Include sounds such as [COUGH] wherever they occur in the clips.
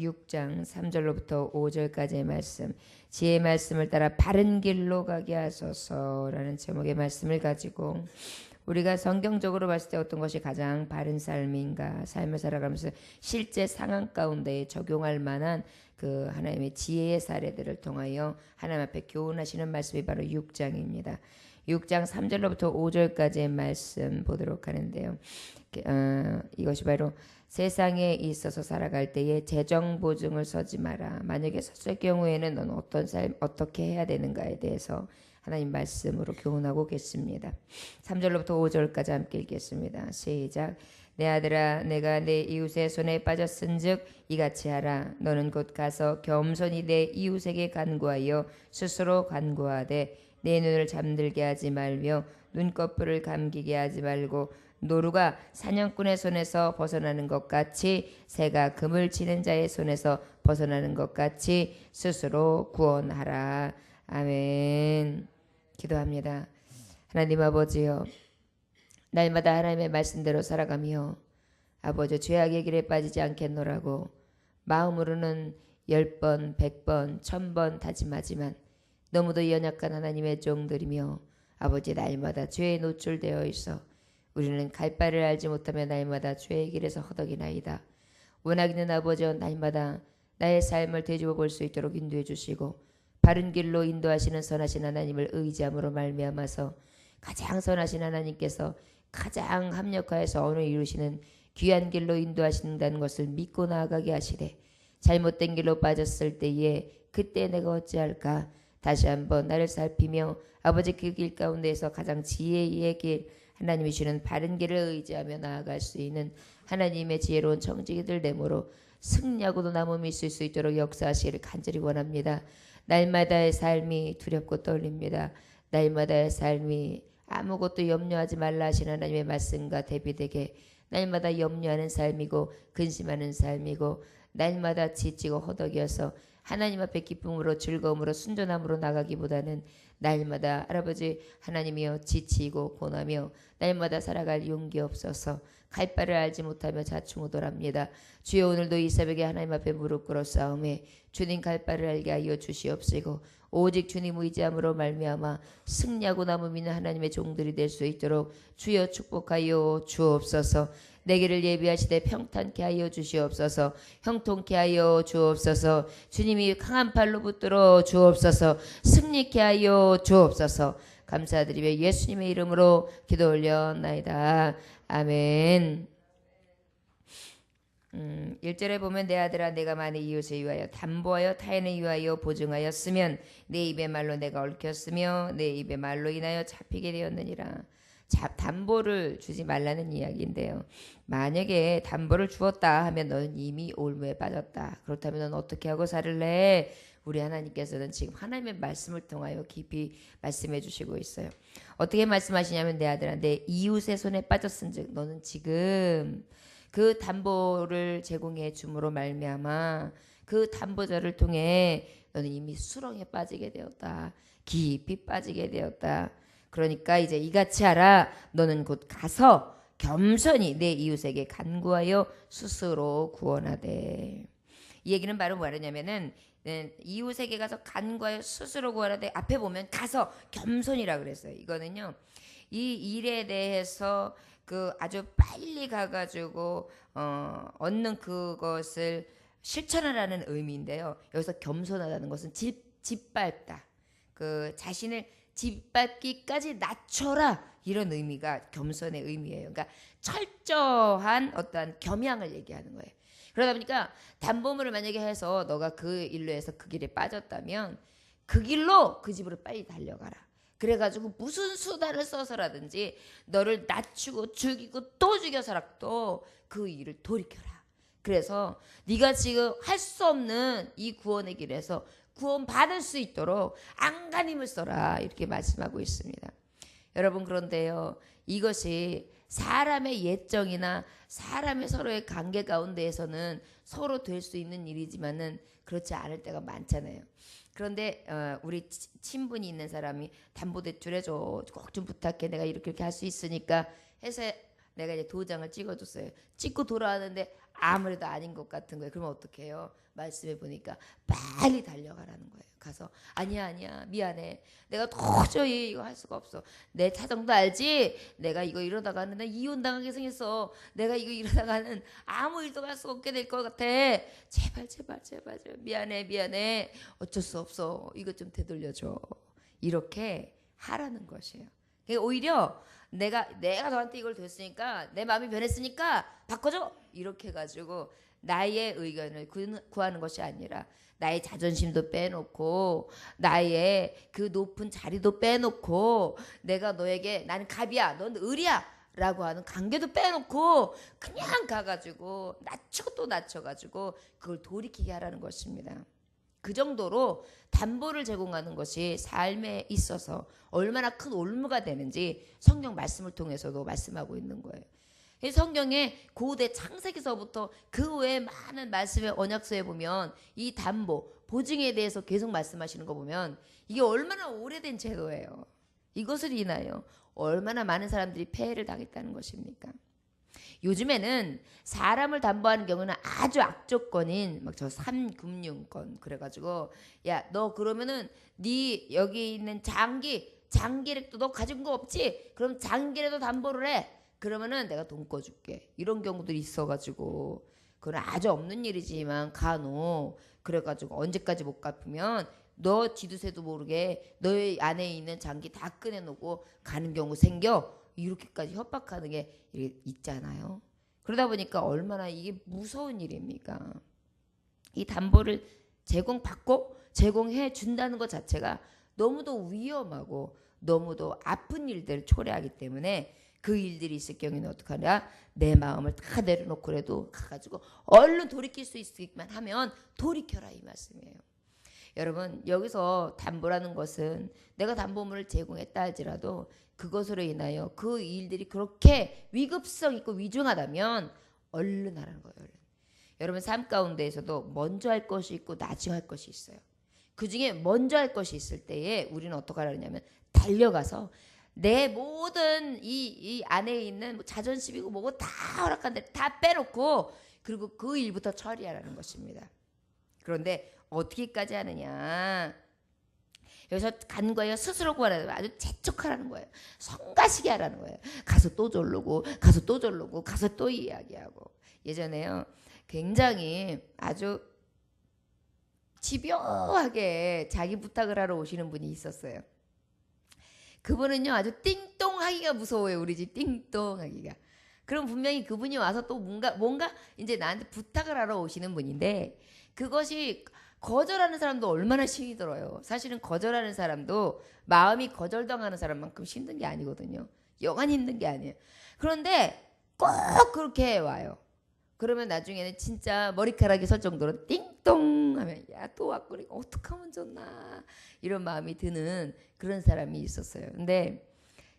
6장 3절로부터 5절까지의 말씀 지혜의 말씀을 따라 바른 길로 가게 하소서라는 제목의 말씀을 가지고 우리가 성경적으로 봤을 때 어떤 것이 가장 바른 삶인가 삶을 살아가면서 실제 상황 가운데 적용할 만한 그 하나님의 지혜의 사례들을 통하여 하나님 앞에 교훈하시는 말씀이 바로 6장입니다. 6장 3절로부터 5절까지의 말씀 보도록 하는데요. 어, 이것이 바로 세상에 있어서 살아갈 때에 재정 보증을 서지 마라. 만약에 섰을 경우에는 넌 어떤 삶 어떻게 해야 되는가에 대해서 하나님 말씀으로 교훈하고 계십니다. 3절로부터 5절까지 함께 읽겠습니다. 시작. 내 아들아 내가 내 이웃의 손에 빠졌은즉 이같이 하라 너는 곧 가서 겸손히 내 이웃에게 간구하여 스스로 간구하되 내 눈을 잠들게 하지 말며 눈꺼풀을 감기게 하지 말고 노루가 사냥꾼의 손에서 벗어나는 것 같이 새가 금을 치는 자의 손에서 벗어나는 것 같이 스스로 구원하라. 아멘. 기도합니다. 하나님 아버지요. 날마다 하나님의 말씀대로 살아가며 아버지 죄악의 길에 빠지지 않겠노라고 마음으로는 열 번, 백 번, 천 번 다짐하지만 너무도 연약한 하나님의 종들이며 아버지 날마다 죄에 노출되어 있어 우리는 갈 바를 알지 못하며 날마다 죄의 길에서 허덕이나이다. 원하기 는 아버지여 날마다 나의 삶을 되짚어 볼 수 있도록 인도해 주시고 바른 길로 인도하시는 선하신 하나님을 의지함으로 말미암아서 가장 선하신 하나님께서 가장 합력하여서 언을 이루시는 귀한 길로 인도하신다는 것을 믿고 나아가게 하시되 잘못된 길로 빠졌을 때에 그때 내가 어찌할까 다시 한번 나를 살피며 아버지 그 길 가운데에서 가장 지혜의 길 하나님이 주는 바른 길을 의지하며 나아갈 수 있는 하나님의 지혜로운 청지기들 내모로 승리하고도 남음이 있을 수 있도록 역사하시기를 간절히 원합니다. 날마다의 삶이 두렵고 떨립니다. 날마다의 삶이 아무것도 염려하지 말라 하신 하나님의 말씀과 대비되게 날마다 염려하는 삶이고 근심하는 삶이고 날마다 지치고 허덕이어서 하나님 앞에 기쁨으로 즐거움으로 순전함으로 나가기보다는 날마다 할아버지 하나님이여 지치고 고나며 날마다 살아갈 용기 없어서 갈 바를 알지 못하며 자충우돌합니다. 주여 오늘도 이 새벽에 하나님 앞에 무릎 꿇어 싸움에 주님 갈 바를 알게 하여 주시옵시고 오직 주님 의지함으로 말미암아 승리하고 남음 있는 하나님의 종들이 될 수 있도록 주여 축복하여 주옵소서. 내게를 예비하시되 평탄케 하여 주시옵소서. 형통케 하여 주옵소서. 주님이 강한 팔로 붙들어 주옵소서. 승리케 하여 주옵소서. 감사드리며 예수님의 이름으로 기도 올려나이다. 아멘. 음, 1절에 보면 내 아들아 내가 만일 이웃을 위하여 담보하여 타인을 위하여 보증하였으면 내 입의 말로 내가 얽혔으며 내 입의 말로 인하여 잡히게 되었느니라. 자, 담보를 주지 말라는 이야기인데요. 만약에 담보를 주었다 하면 너는 이미 올무에 빠졌다. 그렇다면 너는 어떻게 하고 살을래? 우리 하나님께서는 지금 하나님의 말씀을 통하여 깊이 말씀해 주시고 있어요. 어떻게 말씀하시냐면 내 아들아 내 이웃의 손에 빠졌은즉 너는 지금 그 담보를 제공해 줌으로 말미암아 그 담보자를 통해 너는 이미 수렁에 빠지게 되었다. 깊이 빠지게 되었다. 그러니까 이제 이같이 하라. 너는 곧 가서 겸손히 내 이웃에게 간구하여 스스로 구원하되. 이 얘기는 바로 뭐냐면은 네, 이웃에게 가서 간구하여 스스로 구원하되 앞에 보면 가서 겸손이라 그랬어요. 이거는요. 이 일에 대해서 그 아주 빨리 가가지고 어, 얻는 그것을 실천하라는 의미인데요. 여기서 겸손하다는 것은 집, 짓밟다. 그 자신을 짓밟기까지 낮춰라 이런 의미가 겸손의 의미예요. 그러니까 철저한 어떠한 겸양을 얘기하는 거예요. 그러다 보니까 담보물을 만약에 해서 너가 그 일로 해서 그 길에 빠졌다면 그 길로 그 집으로 빨리 달려가라. 그래가지고 무슨 수단을 써서라든지 너를 낮추고 죽이고 또 죽여서라도 그 일을 돌이켜라. 그래서 네가 지금 할 수 없는 이 구원의 길에서 구원 받을 수 있도록 안간힘을 써라 이렇게 말씀하고 있습니다. 여러분 그런데요 이것이 사람의 예정이나 사람의 서로의 관계 가운데에서는 서로 될 수 있는 일이지만은 그렇지 않을 때가 많잖아요. 그런데 어, 우리 친분이 있는 사람이 담보대출 해줘 꼭 좀 부탁해 내가 이렇게 이렇게 할 수 있으니까 해서 내가 이제 도장을 찍어줬어요. 찍고 돌아왔는데 아무래도 아닌 것 같은 거예요. 그러면 어떻게 해요? 말씀해 보니까 빨리 달려가라는 거예요. 가서 아니야 아니야 미안해. 내가 도저히 이거 할 수가 없어. 내 사정도 알지? 내가 이거 이러다가는 나 이혼 당하게 생겼어. 내가 이거 이러다가는 아무 일도 할수 없게 될 것 같아. 제발 제발 제발 제발 미안해 미안해. 어쩔 수 없어. 이것 좀 되돌려줘. 이렇게 하라는 것이에요. 오히려 내가 내가 너한테 이걸 됐으니까 내 마음이 변했으니까 바꿔줘 이렇게 해가지고 나의 의견을 구- 구하는 것이 아니라 나의 자존심도 빼놓고 나의 그 높은 자리도 빼놓고 내가 너에게 나는 갑이야 넌 을이야 라고 하는 관계도 빼놓고 그냥 가가지고 낮추고 또 낮춰가지고 그걸 돌이키게 하라는 것입니다. 그 정도로 담보를 제공하는 것이 삶에 있어서 얼마나 큰 올무가 되는지 성경 말씀을 통해서도 말씀하고 있는 거예요. 이 성경의 고대 창세기서부터 그 외에 많은 말씀의 언약서에 보면 이 담보, 보증에 대해서 계속 말씀하시는 거 보면 이게 얼마나 오래된 제도예요. 이것을 인하여 얼마나 많은 사람들이 폐해를 당했다는 것입니까? 요즘에는 사람을 담보하는 경우는 아주 악조건인 막 저 삼금융권 그래가지고 야 너 그러면은 네 여기 있는 장기 장기력도 너 가진 거 없지? 그럼 장기라도 담보를 해. 그러면은 내가 돈 꺼줄게. 이런 경우들이 있어가지고 그건 아주 없는 일이지만 간혹 그래가지고 언제까지 못 갚으면 너 지두새도 모르게 너의 안에 있는 장기 다 꺼내놓고 가는 경우 생겨. 이렇게까지 협박하는 게 있잖아요. 그러다 보니까 얼마나 이게 무서운 일입니까? 이 담보를 제공받고 제공해 준다는 것 자체가 너무도 위험하고 너무도 아픈 일들을 초래하기 때문에 그 일들이 있을 경우에는 어떡하냐? 내 마음을 다 내려놓고라도 가가지고 얼른 돌이킬 수 있기만 하면 돌이켜라 이 말씀이에요. 여러분 여기서 담보라는 것은 내가 담보물을 제공했다 할지라도 그것으로 인하여 그 일들이 그렇게 위급성 있고 위중하다면 얼른 하라는 거예요. 얼른. 여러분 삶 가운데에서도 먼저 할 것이 있고 나중에 할 것이 있어요. 그 중에 먼저 할 것이 있을 때에 우리는 어떻게 하려냐면 달려가서 내 모든 이, 이 안에 있는 뭐 자존심이고 뭐고 다 허락한데 다 빼놓고 그리고 그 일부터 처리하라는 것입니다. 그런데 어떻게까지 하느냐? 여기서 간 거예요. 스스로 구하라는 거예요. 아주 재촉하라는 거예요. 성가시게 하라는 거예요. 가서 또 졸르고 가서 또 졸르고 가서 또 이야기하고 예전에요. 굉장히 아주 집요하게 자기 부탁을 하러 오시는 분이 있었어요. 그분은요 아주 띵동하기가 무서워요 우리 집 띵동하기가. 그럼 분명히 그분이 와서 또 뭔가 뭔가 이제 나한테 부탁을 하러 오시는 분인데 그것이 거절하는 사람도 얼마나 신이 들어요. 사실은 거절하는 사람도 마음이 거절당하는 사람만큼 힘든 게 아니거든요. 영원히 힘든 게 아니에요. 그런데 꼭 그렇게 와요. 그러면 나중에는 진짜 머리카락이 설 정도로 띵동 하면 야 또 왔구나 어떡하면 좋나 이런 마음이 드는 그런 사람이 있었어요. 근데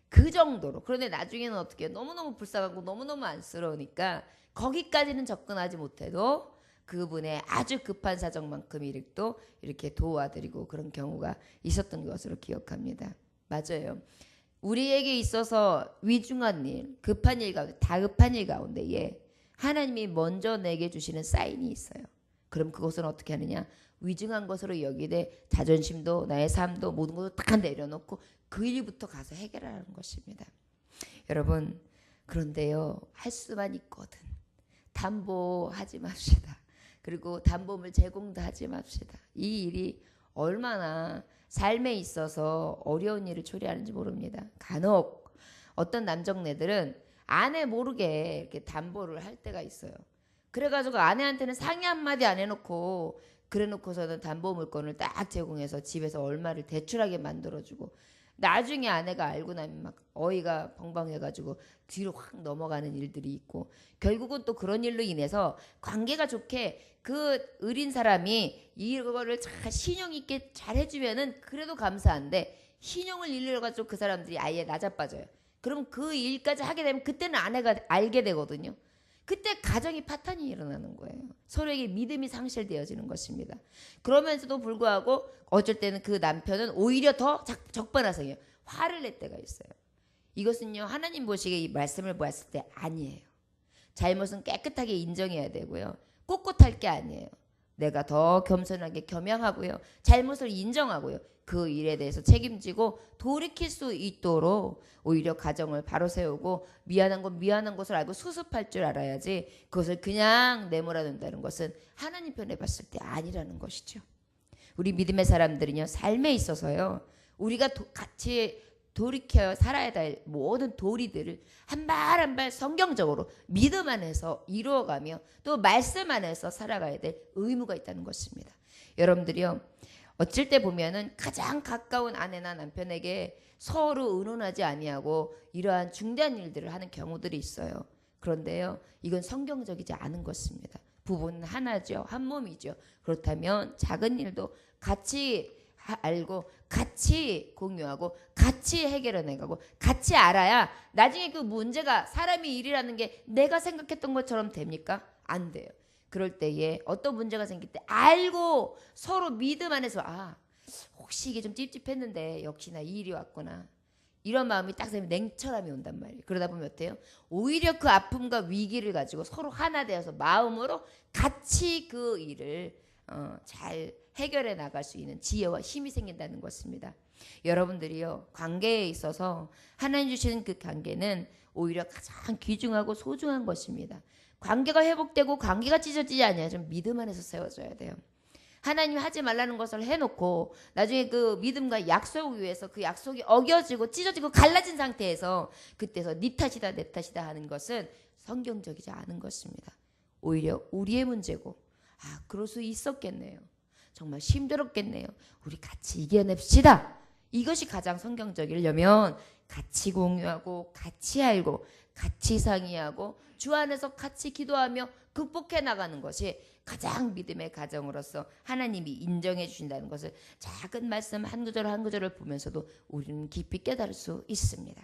그 정도로 그런데 나중에는 어떻게? 너무너무 불쌍하고 너무너무 안쓰러우니까 거기까지는 접근하지 못해도 그분의 아주 급한 사정만큼 이렇게 이렇게 도와드리고 그런 경우가 있었던 것으로 기억합니다. 맞아요. 우리에게 있어서 위중한 일, 급한 일 가운데 다급한 일 가운데에 하나님이 먼저 내게 주시는 사인이 있어요. 그럼 그것은 어떻게 하느냐? 위중한 것으로 여기되 자존심도 나의 삶도 모든 것을 다 내려놓고 그 일부터 가서 해결하는 것입니다. 여러분 그런데요 할 수만 있거든 담보하지 맙시다. 그리고 담보물 제공도 하지 맙시다. 이 일이 얼마나 삶에 있어서 어려운 일을 초래하는지 모릅니다. 간혹 어떤 남정네들은 아내 모르게 이렇게 담보를 할 때가 있어요. 그래가지고 아내한테는 상의 한마디 안 해놓고 그래놓고서는 담보 물건을 딱 제공해서 집에서 얼마를 대출하게 만들어주고 나중에 아내가 알고 나면 막 어이가 벙벙해가지고 뒤로 확 넘어가는 일들이 있고 결국은 또 그런 일로 인해서 관계가 좋게 그 의린 사람이 이거를 잘 신용 있게 잘 해주면은 그래도 감사한데 신용을 잃어가지고 그 사람들이 아예 낮아빠져요. 그럼 그 일까지 하게 되면 그때는 아내가 알게 되거든요. 그때 가정이 파탄이 일어나는 거예요. 서로에게 믿음이 상실되어지는 것입니다. 그러면서도 불구하고 어쩔 때는 그 남편은 오히려 더 작- 적반하성이에요. 화를 낼 때가 있어요. 이것은요 하나님 보시기에 이 말씀을 보았을 때 아니에요. 잘못은 깨끗하게 인정해야 되고요. 꼿꼿할 게 아니에요. 내가 더 겸손하게 겸양하고요. 잘못을 인정하고요. 그 일에 대해서 책임지고 돌이킬 수 있도록 오히려 가정을 바로 세우고 미안한 건 미안한 것을 알고 수습할 줄 알아야지 그것을 그냥 내몰아 둔다는 것은 하나님 편에 봤을 때 아니라는 것이죠. 우리 믿음의 사람들은요 삶에 있어서요 우리가 도- 같이 돌이켜 살아야 될 모든 도리들을 한 발 한 발 성경적으로 믿음 안에서 이루어가며 또 말씀 안에서 살아가야 될 의무가 있다는 것입니다. 여러분들이요 어쩔 때 보면은 가장 가까운 아내나 남편에게 서로 의논하지 아니하고 이러한 중대한 일들을 하는 경우들이 있어요. 그런데요 이건 성경적이지 않은 것입니다. 부부는 하나죠. 한 몸이죠. 그렇다면 작은 일도 같이 하- 알고 같이 공유하고 같이 해결해 나가고 같이 알아야 나중에 그 문제가 사람이 일이라는 게 내가 생각했던 것처럼 됩니까? 안 돼요. 그럴 때에 어떤 문제가 생길 때 알고 서로 믿음 안에서 아 혹시 이게 좀 찝찝했는데 역시나 이 일이 왔구나 이런 마음이 딱 생기면 냉철함이 온단 말이에요. 그러다 보면 어때요? 오히려 그 아픔과 위기를 가지고 서로 하나 되어서 마음으로 같이 그 일을 어, 잘 해결해 나갈 수 있는 지혜와 힘이 생긴다는 것입니다. 여러분들이요 관계에 있어서 하나님 주시는 그 관계는 오히려 가장 귀중하고 소중한 것입니다. 관계가 회복되고 관계가 찢어지지 않아야 좀 믿음 안에서 세워져야 돼요. 하나님이 하지 말라는 것을 해놓고 나중에 그 믿음과 약속 위에서 그 약속이 어겨지고 찢어지고 갈라진 상태에서 그때서 네 탓이다 내 탓이다 하는 것은 성경적이지 않은 것입니다. 오히려 우리의 문제고 아 그럴 수 있었겠네요. 정말 힘들었겠네요. 우리 같이 이겨냅시다. 이것이 가장 성경적이려면 같이 공유하고 같이 알고 같이 상의하고 주 안에서 같이 기도하며 극복해 나가는 것이 가장 믿음의 가정으로서 하나님이 인정해 주신다는 것을 작은 말씀 한 구절 한 구절을 보면서도 우리는 깊이 깨달을 수 있습니다.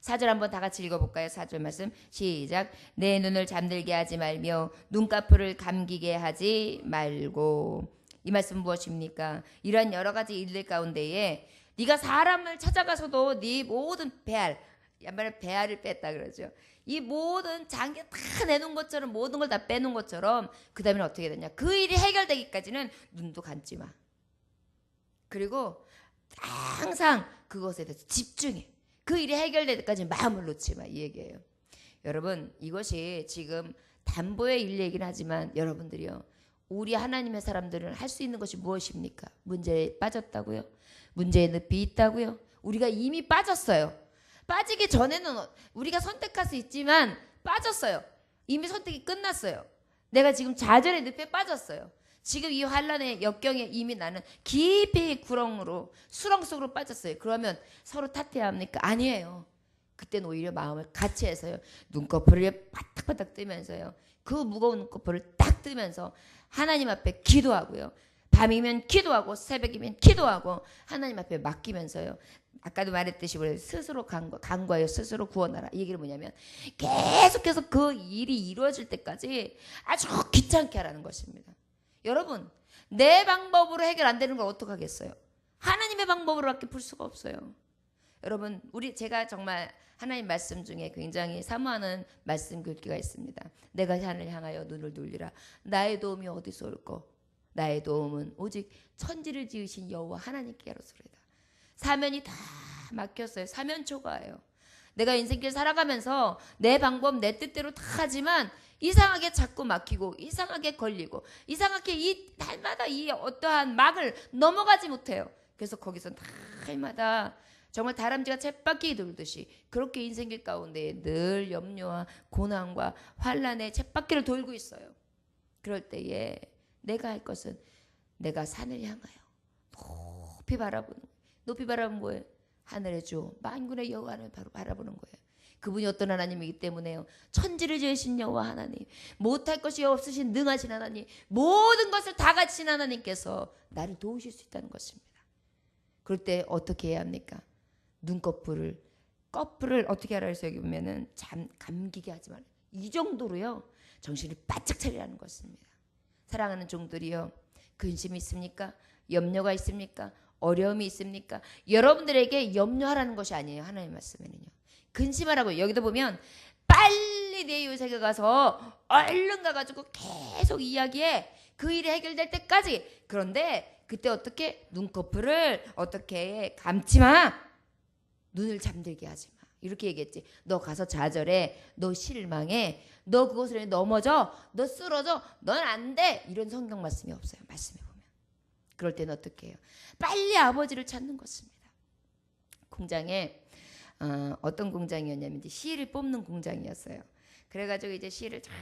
사절 한번 다 같이 읽어볼까요? 사절 말씀 시작. 내 눈을 잠들게 하지 말며 눈꺼풀을 감기게 하지 말고 이 말씀 무엇입니까? 이러한 여러 가지 일들 가운데에 네가 사람을 찾아가서도 네 모든 배알 양말에 배알을 뺐다 그러죠. 이 모든 장기 다 내놓은 것처럼 모든 걸 다 빼놓은 것처럼 그 다음에 어떻게 되냐? 그 일이 해결되기까지는 눈도 감지 마. 그리고 항상 그것에 대해서 집중해. 그 일이 해결될 때까지 마음을 놓지 마. 이 얘기예요. 여러분 이것이 지금 담보의 일 얘기는 하지만 여러분들이요. 우리 하나님의 사람들은 할 수 있는 것이 무엇입니까? 문제에 빠졌다고요? 문제의 늪이 있다고요? 우리가 이미 빠졌어요. 빠지기 전에는 우리가 선택할 수 있지만 빠졌어요. 이미 선택이 끝났어요. 내가 지금 좌절의 늪에 빠졌어요. 지금 이 환란의 역경에 이미 나는 깊이 구렁으로 수렁 속으로 빠졌어요. 그러면 서로 탓해야 합니까? 아니에요. 그때는 오히려 마음을 같이 해서요. 눈꺼풀을 바닥바닥 뜨면서요. 그 무거운 눈꺼풀을 딱 뜨면서 하나님 앞에 기도하고요. 밤이면 기도하고 새벽이면 기도하고 하나님 앞에 맡기면서요. 아까도 말했듯이 우리 스스로 간과, 간과하여 스스로 구원하라. 이 얘기는 뭐냐면 계속해서 그 일이 이루어질 때까지 아주 귀찮게 하라는 것입니다. 여러분 내 방법으로 해결 안 되는 걸 어떡하겠어요? 하나님의 방법으로밖에 풀 수가 없어요. 여러분 우리 제가 정말 하나님 말씀 중에 굉장히 사모하는 말씀 글귀가 있습니다. 내가 하늘 향하여 눈을 돌리라. 나의 도움이 어디서 올꼬? 나의 도움은 오직 천지를 지으신 여호와 하나님께로소리다. 사면이 다 막혔어요. 사면 초과예요. 내가 인생길 살아가면서 내 방법 내 뜻대로 다 하지만 이상하게 자꾸 막히고 이상하게 걸리고 이상하게 이 날마다 이 어떠한 막을 넘어가지 못해요. 그래서 거기서 날마다 정말 다람쥐가 쳇바퀴 돌듯이 그렇게 인생길 가운데 늘 염려와 고난과 환란의 쳇바퀴를 돌고 있어요. 그럴 때에 내가 할 것은 내가 산을 향하여 높이 바라보는 거예요. 높이 바라보는 거예요. 하늘의 주 만군의 여호와를 바로 바라보는 거예요. 그분이 어떤 하나님이기 때문에요. 천지를 지으신 여호와 하나님, 못할 것이 없으신 능하신 하나님, 모든 것을 다 갖춘 하나님께서 나를 도우실 수 있다는 것입니다. 그럴 때 어떻게 해야 합니까? 눈꺼풀을 꺼풀을 어떻게 하라 해서 여기 보면은 잠 감기게 하지 말아요. 이 정도로요. 정신을 바짝 차리라는 것입니다. 사랑하는 종들이요. 근심이 있습니까? 염려가 있습니까? 어려움이 있습니까? 여러분들에게 염려하라는 것이 아니에요. 하나님 말씀에는요. 근심하라고 여기도 보면 빨리 내 이웃에게 가서 얼른 가가지고 계속 이야기해. 그 일이 해결될 때까지. 그런데 그때 어떻게 눈꺼풀을 어떻게 감지 마. 눈을 잠들게 하지 마. 이렇게 얘기했지. 너 가서 좌절해. 너 실망해. 너 그것을 넘어져. 너 쓰러져. 넌 안 돼. 이런 성경 말씀이 없어요. 말씀해 보면. 그럴 때는 어떻게 해요? 빨리 아버지를 찾는 것입니다. 공장에 어, 어떤 공장이었냐면 이제 실을 뽑는 공장이었어요. 그래가지고 이제 실을 쫙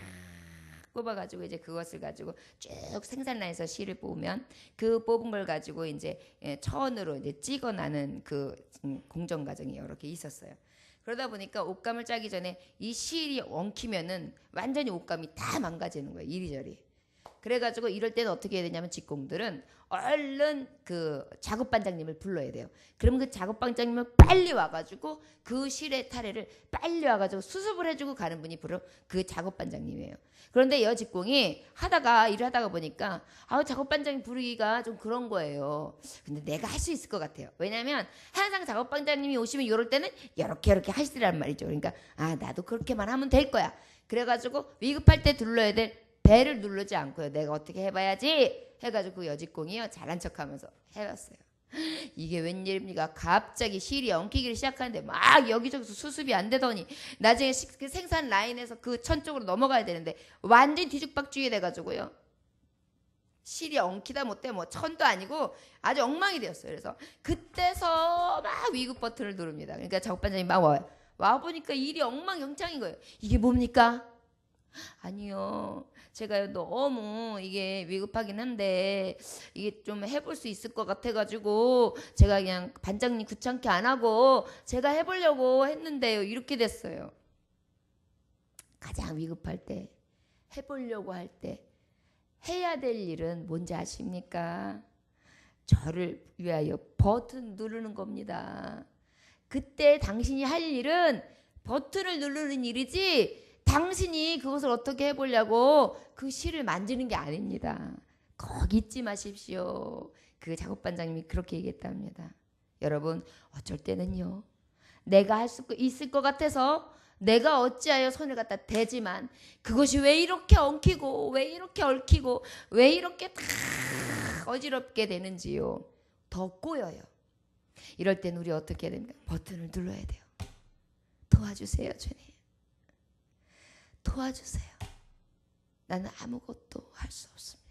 뽑아가지고 이제 그것을 가지고 쭉 생산 라인에서 실을 뽑으면 그 뽑은 걸 가지고 이제 예, 천으로 이제 찍어나는 그 음, 공정 과정이 여러 개 있었어요. 그러다 보니까 옷감을 짜기 전에 이 실이 엉키면은 완전히 옷감이 다 망가지는 거예요. 이리저리. 그래가지고 이럴 때는 어떻게 해야 되냐면 직공들은 얼른 그 작업 반장님을 불러야 돼요. 그러면 그 작업 반장님은 빨리 와가지고 그 실의 타래를 빨리 와가지고 수습을 해주고 가는 분이 바로 그 작업 반장님이에요. 그런데 여 직공이 하다가 일을 하다가 보니까 아 작업 반장님 부르기가 좀 그런 거예요. 근데 내가 할 수 있을 것 같아요. 왜냐하면 항상 작업 반장님이 오시면 이럴 때는 이렇게 이렇게 하시더란 말이죠. 그러니까 아 나도 그렇게만 하면 될 거야. 그래가지고 위급할 때 눌러야 될 배를 누르지 않고요. 내가 어떻게 해봐야지 해가지고 그 여직공이요 잘한 척하면서 해봤어요. [GASPS] 이게 웬일입니까? 갑자기 실이 엉키기를 시작하는데 막 여기저기서 수습이 안 되더니 나중에 식- 그 생산 라인에서 그 천 쪽으로 넘어가야 되는데 완전 히 뒤죽박죽이 돼가지고요. 실이 엉키다 못해 뭐 천도 아니고 아주 엉망이 되었어요. 그래서 그때서 막 위급 버튼을 누릅니다. 그러니까 작업반장님 막 와요. 와 보니까 일이 엉망영창인 거예요. 이게 뭡니까? 아니요. 제가 너무 이게 위급하긴 한데 이게 좀 해볼 수 있을 것 같아가지고 제가 그냥 반장님 귀찮게 안 하고 제가 해보려고 했는데요. 이렇게 됐어요. 가장 위급할 때 해보려고 할 때 해야 될 일은 뭔지 아십니까? 저를 위하여 버튼 누르는 겁니다. 그때 당신이 할 일은 버튼을 누르는 일이지 당신이 그것을 어떻게 해보려고 그 실을 만지는 게 아닙니다. 거기 잊지 마십시오. 그 작업반장님이 그렇게 얘기했답니다. 여러분 어쩔 때는요. 내가 할 수 있을 것 같아서 내가 어찌하여 손을 갖다 대지만 그것이 왜 이렇게 엉키고 왜 이렇게 얽히고 왜 이렇게 다 어지럽게 되는지요. 더 꼬여요. 이럴 땐 우리 어떻게 해야 됩니까? 버튼을 눌러야 돼요. 도와주세요, 주님. 도와주세요. 나는 아무것도 할 수 없습니다.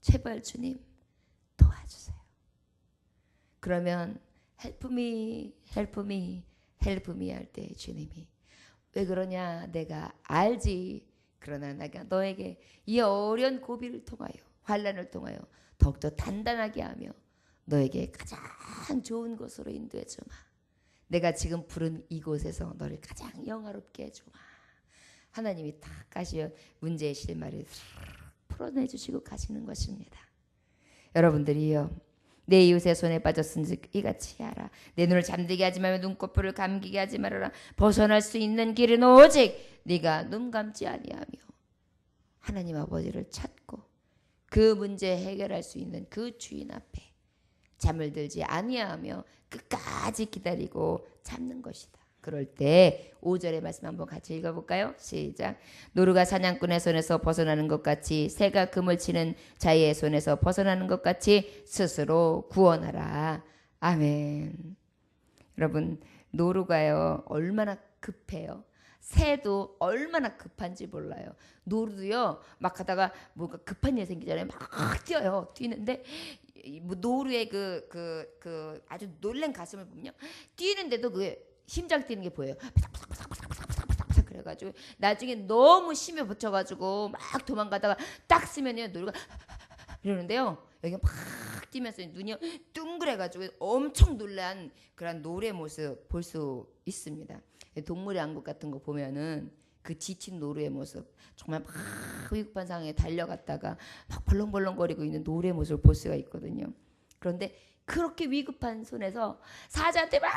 제발 주님 도와주세요. 그러면 me, help me 할때 주님이 왜 그러냐 내가 알지. 그러나 내가 너에게 이 어려운 고비를 통하여 환란을 통하여 더욱더 단단하게 하며 너에게 가장 좋은 곳으로 인도해 주마. 내가 지금 부른 이곳에서 너를 가장 영화롭게 해 주마. 하나님이 다 가시어 문제의 실마리를 풀어내 주시고 가시는 것입니다. 여러분들이요. 내 이웃의 손에 빠졌은즉 이같이 하라. 내 눈을 잠들게 하지 말며 눈꺼풀을 감기게 하지 말아라. 벗어날 수 있는 길은 오직 네가 눈 감지 아니하며 하나님 아버지를 찾고 그 문제 해결할 수 있는 그 주인 앞에 잠을 들지 아니하며 끝까지 기다리고 참는 것이다. 그럴 때 5절의 말씀 한번 같이 읽어볼까요? 시작. 노루가 사냥꾼의 손에서 벗어나는 것 같이 새가 금을 치는 자의 손에서 벗어나는 것 같이 스스로 구원하라. 아멘. 여러분 노루가요 얼마나 급해요. 새도 얼마나 급한지 몰라요. 노루도요 막 하다가 뭔가 급한 일 생기잖아요. 막 뛰어요. 뛰는데 이뭐 노루의 그그 그 아주 놀란 가슴을 보면요 뛰는데도 그 심장 뛰는 게 보여요. 그래가지고 나중에 너무 심해 붙여가지고 막 도망가다가 딱 쓰면요 노루가 이러는데요 여기 막 뛰면서 눈이 둥그래가지고 엄청 놀란 그런 노래 모습 볼 수 있습니다. 동물의 왕국 같은 거 보면은 그 지친 노루의 모습 정말 막 위급한 상황에 달려갔다가 막 벌렁벌렁거리고 있는 노루의 모습을 볼 수가 있거든요. 그런데 그렇게 위급한 손에서 사자한테 막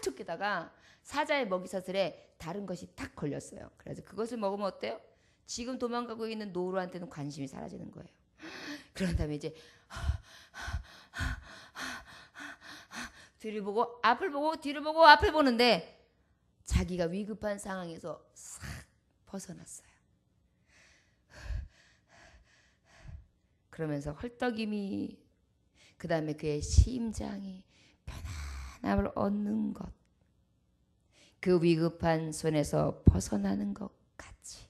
쫓기다가 사자의 먹이사슬에 다른 것이 탁 걸렸어요. 그래서 그것을 먹으면 어때요? 지금 도망가고 있는 노루한테는 관심이 사라지는 거예요. 그런 다음에 이제 뒤를 보고 앞을 보고 뒤를 보고 앞을 보는데 자기가 위급한 상황에서 싹 벗어났어요. 그러면서 헐떡임이 그 다음에 그의 심장이 편안함을 얻는 것, 그 위급한 손에서 벗어나는 것 같이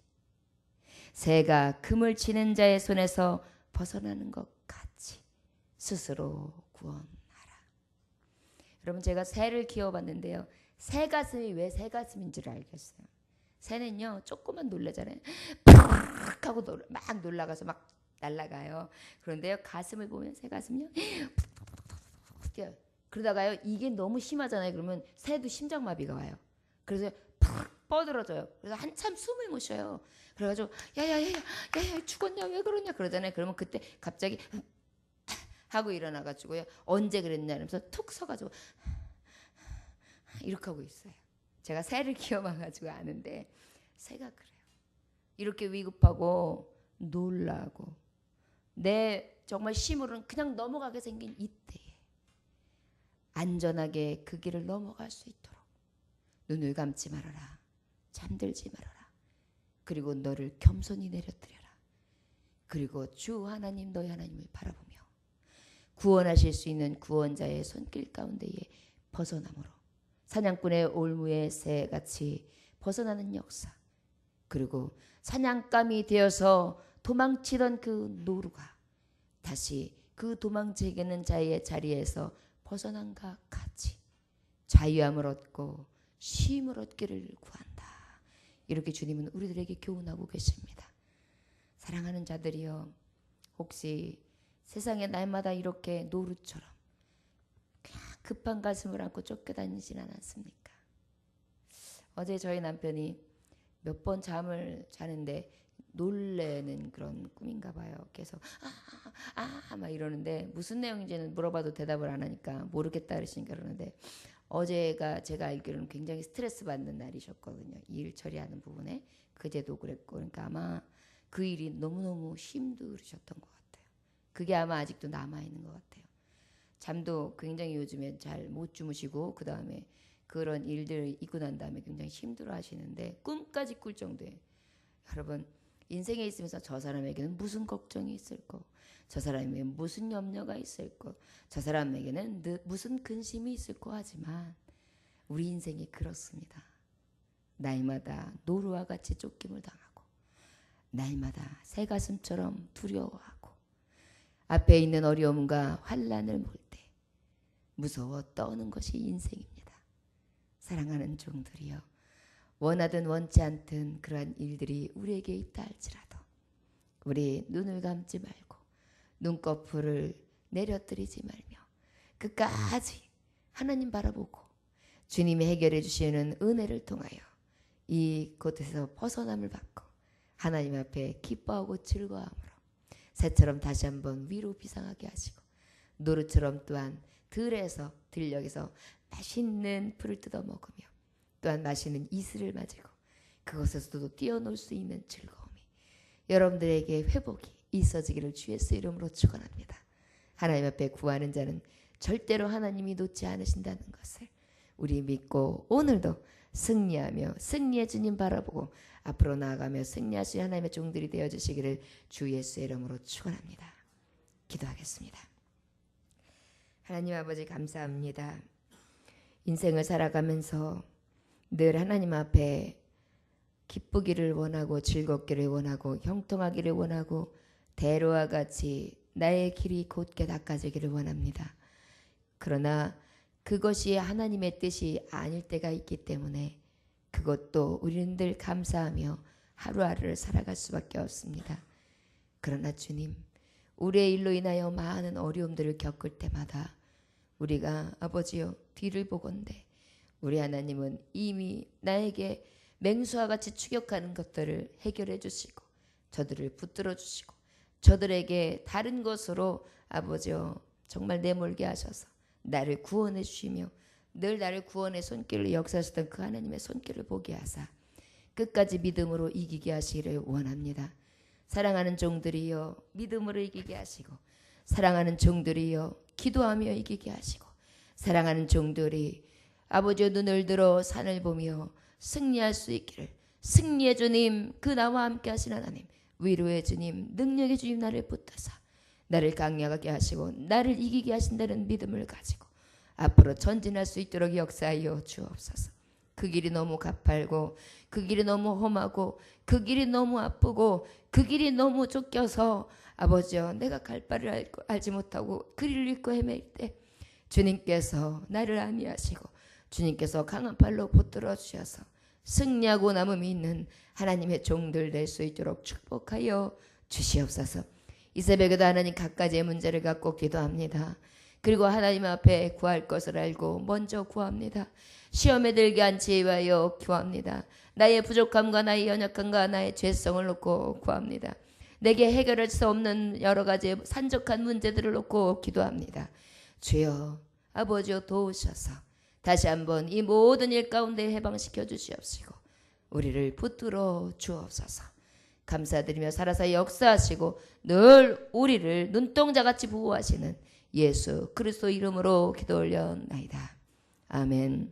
새가 금을 치는 자의 손에서 벗어나는 것 같이 스스로 구원하라. 여러분 제가 새를 키워봤는데요. 새 가슴이 왜 새 가슴인 줄 알겠어요. 새는요 조금만 놀라잖아요. 팍 하고 놀, 막 놀라가서 막 날아가요. 그런데요 가슴을 보면 새 가슴이요. [GASPS] 그러다가요 이게 너무 심하잖아요. 그러면 새도 심장마비가 와요. 그래서 팍 뻗어져요. 그래서 한참 숨을 못 쉬어요. 그래가지고 야야야야 야야 죽었냐 왜 그러냐 그러잖아요. 그러면 그때 갑자기 [LAUGHS] 하고 일어나가지고요 언제 그랬냐 이러면서 툭 서가지고 [SIGHS] 이렇게 하고 있어요. 제가 새를 [LAUGHS] 키워봐가지고 아는데 새가 그래요. 이렇게 위급하고 놀라고 내 정말 심으로는 그냥 넘어가게 생긴 이때에 안전하게 그 길을 넘어갈 수 있도록 눈을 감지 말아라. 잠들지 말아라. 그리고 너를 겸손히 내려뜨려라. 그리고 주 하나님 너희 하나님을 바라보며 구원하실 수 있는 구원자의 손길 가운데에 벗어남으로 사냥꾼의 올무의 새같이 벗어나는 역사 그리고 사냥감이 되어서 도망치던 그 노루가 다시 그 도망치게는 자의 자리에서 벗어난과 같이 자유함을 얻고 쉼을 얻기를 구한다. 이렇게 주님은 우리들에게 교훈하고 계십니다. 사랑하는 자들이여 혹시 세상에 날마다 이렇게 노루처럼 급한 가슴을 안고 쫓겨다니진 않았습니까? 어제 저희 남편이 몇 번 잠을 자는데 놀래는 그런 꿈인가 봐요. 계속 아 아 막 이러는데 무슨 내용인지는 물어봐도 대답을 안 하니까 모르겠다 그러시니까 그러는데 어제가 제가 알기로는 굉장히 스트레스 받는 날이셨거든요. 일 처리하는 부분에 그제도 그랬고 그러니까 아마 그 일이 너무너무 힘들으셨던 것 같아요. 그게 아마 아직도 남아 있는 것 같아요. 잠도 굉장히 요즘에 잘 못 주무시고 그 다음에 그런 일들 있고 난 다음에 굉장히 힘들어 하시는데 꿈까지 꿀 정도에 여러분 인생에 있으면서 저 사람에게는 무슨 걱정이 있을 거, 저 사람에게 무슨 염려가 있을 거, 저 사람에게는 무슨 근심이 있을 거 하지만 우리 인생이 그렇습니다. 날마다 노루와 같이 쫓김을 당하고 날마다 새 가슴처럼 두려워하고 앞에 있는 어려움과 환란을 볼 때 무서워 떠는 것이 인생입니다. 사랑하는 종들이여 원하든 원치 않든 그러한 일들이 우리에게 있다 할지라도 우리 눈을 감지 말고 눈꺼풀을 내려뜨리지 말며 끝까지 하나님 바라보고 주님이 해결해 주시는 은혜를 통하여 이 곳에서 벗어남을 받고 하나님 앞에 기뻐하고 즐거함으로 새처럼 다시 한번 위로 비상하게 하시고 노루처럼 또한 들에서 들녘에서 맛있는 풀을 뜯어 먹으며 또한 마시는 이슬을 맞고 그것에서도 뛰어놀 수 있는 즐거움이 여러분들에게 회복이 있어지기를 주예수 이름으로 축원합니다. 하나님 앞에 구하는 자는 절대로 하나님이 놓지 않으신다는 것을 우리 믿고 오늘도 승리하며 승리의 주님 바라보고 앞으로 나아가며 승리하실 하나님의 종들이 되어 주시기를 주 예수의 이름으로 축원합니다. 기도하겠습니다. 하나님 아버지 감사합니다. 인생을 살아가면서 늘 하나님 앞에 기쁘기를 원하고 즐겁기를 원하고 형통하기를 원하고 대로와 같이 나의 길이 곧게 닦아지기를 원합니다. 그러나 그것이 하나님의 뜻이 아닐 때가 있기 때문에 그것도 우리는 늘 감사하며 하루하루를 살아갈 수밖에 없습니다. 그러나 주님, 우리의 일로 인하여 많은 어려움들을 겪을 때마다 우리가 아버지여 뒤를 보건대 우리 하나님은 이미 나에게 맹수와 같이 추격하는 것들을 해결해 주시고 저들을 붙들어 주시고 저들에게 다른 것으로 아버지여 정말 내몰게 하셔서 나를 구원해 주시며 늘 나를 구원의 손길을 역사하셨던 그 하나님의 손길을 보게 하사 끝까지 믿음으로 이기게 하시기를 원합니다. 사랑하는 종들이여 믿음으로 이기게 하시고 사랑하는 종들이여 기도하며 이기게 하시고 사랑하는 종들이 아버지의 눈을 들어 산을 보며 승리할 수 있기를 승리의 주님, 그 나와 함께 하신 하나님, 위로의 주님, 능력의 주님 나를 붙드사 나를 강력하게 하시고 나를 이기게 하신다는 믿음을 가지고 앞으로 전진할 수 있도록 역사하여 주옵소서. 그 길이 너무 가팔고 그 길이 너무 험하고 그 길이 너무 아프고 그 길이 너무 쫓겨서 아버지여 내가 갈 바를 알, 알지 못하고 그 길을 잃고 헤맬 때 주님께서 나를 안위하시고 주님께서 강한 팔로 붙들어 주셔서 승리하고 남음이 있는 하나님의 종들 될 수 있도록 축복하여 주시옵소서. 이 새벽에도 하나님 각가지의 문제를 갖고 기도합니다. 그리고 하나님 앞에 구할 것을 알고 먼저 구합니다. 시험에 들게 않지 위하여 구합니다. 나의 부족함과 나의 연약함과 나의 죄성을 놓고 구합니다. 내게 해결할 수 없는 여러 가지 산적한 문제들을 놓고 기도합니다. 주여 아버지여 도우셔서 다시 한번 이 모든 일 가운데 해방시켜 주시옵시고 우리를 붙들어 주옵소서. 감사드리며 살아서 역사하시고 늘 우리를 눈동자같이 보호하시는 예수 그리스도 이름으로 기도 올려나이다. 아멘.